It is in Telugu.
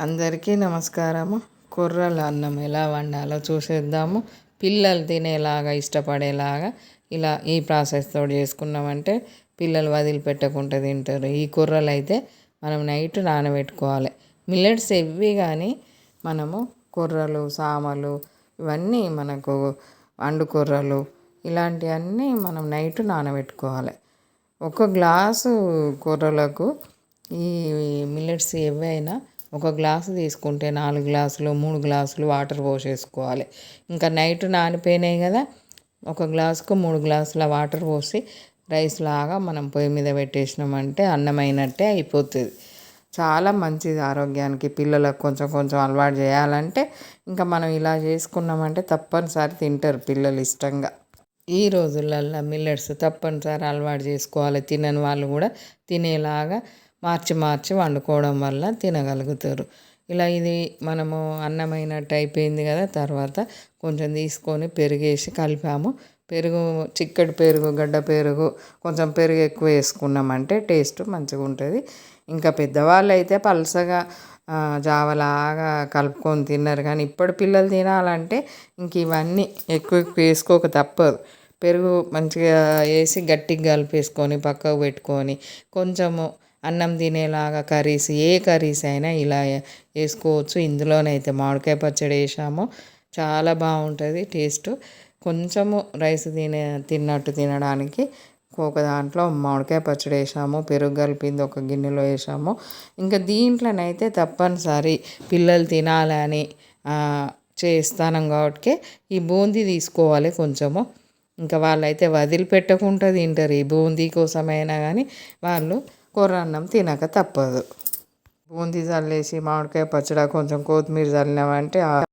అందరికీ నమస్కారము. కుర్రల అన్నం ఎలా వండాలో చూసేద్దాము. పిల్లలు తినేలాగా ఇష్టపడేలాగా ఇలా ఈ ప్రాసెస్తో చేసుకున్నామంటే పిల్లలు వదిలిపెట్టకుండా తింటారు. ఈ కుర్రలు అయితే మనం నైట్ నానబెట్టుకోవాలి. మిల్లెట్స్ ఎవ్వి కానీ మనము కుర్రలు సామలు ఇవన్నీ మనకు అండు కొర్రలు ఇలాంటివన్నీ మనం నైట్ నానబెట్టుకోవాలి. ఒక గ్లాసు కూరలకు ఈ మిల్లెట్స్ ఏవైనా ఒక గ్లాసు తీసుకుంటే నాలుగు గ్లాసులు మూడు గ్లాసులు వాటర్ పోసేసుకోవాలి. ఇంకా నైట్ నానిపోయినాయి కదా ఒక గ్లాసుకు మూడు గ్లాసుల వాటర్ పోసి రైస్ లాగా మనం పొయ్యి మీద పెట్టేసినామంటే అన్నమైనట్టే అయిపోతుంది. చాలా మంచిది ఆరోగ్యానికి పిల్లలకు కొంచెం కొంచెం అలవాటు చేయాలంటే. ఇంకా మనం ఇలా చేసుకున్నామంటే తప్పనిసరి తింటారు పిల్లలు ఇష్టంగా. ఈ రోజులల్లో మిల్లెట్స్ తప్పనిసరి అలవాటు చేసుకోవాలి. తినని వాళ్ళు కూడా తినేలాగా మార్చి మార్చి వండుకోవడం వల్ల తినగలుగుతారు. ఇలా ఇది మనము అన్నమైనట్టు అయిపోయింది కదా తర్వాత కొంచెం తీసుకొని పెరిగేసి కలిపాము. పెరుగు చిక్కటి పెరుగు గడ్డ పెరుగు కొంచెం పెరుగు ఎక్కువ వేసుకున్నామంటే టేస్ట్ మంచిగా ఉంటుంది. ఇంకా పెద్దవాళ్ళు అయితే పలసగా జావలాగా కలుపుకొని తిన్నారు. కానీ ఇప్పుడు పిల్లలు తినాలంటే ఇంక ఇవన్నీ ఎక్కువ ఎక్కువ వేసుకోక తప్పదు. పెరుగు మంచిగా వేసి గట్టిగా కలిపేసుకొని పక్కకు పెట్టుకొని కొంచెము అన్నం తినేలాగా కర్రీస్ ఏ కర్రీస్ అయినా ఇలా వేసుకోవచ్చు. ఇందులోనైతే మామిడికాయ పచ్చడి వేసాము. చాలా బాగుంటుంది టేస్ట్. కొంచెము రైస్ తినే తిన్నట్టు తినడానికి ఒక దాంట్లో మామిడికాయ పచ్చడి వేసాము. పెరుగు కలిపింది ఒక గిన్నెలో వేసాము. ఇంకా దీంట్లోనైతే తప్పనిసరి పిల్లలు తినాలని చేస్తాను కాబట్టి ఈ బూందీ తీసుకోవాలి కొంచెము. ఇంకా వాళ్ళైతే వదిలిపెట్టకుండా తింటారు. ఈ బూందీ కోసమైనా కానీ వాళ్ళు కొర్రన్నం తినక తప్పదు. బూందీ చల్లేసి మామిడికాయ పచ్చడి కొంచెం కొత్తిమీర చల్లినామంటే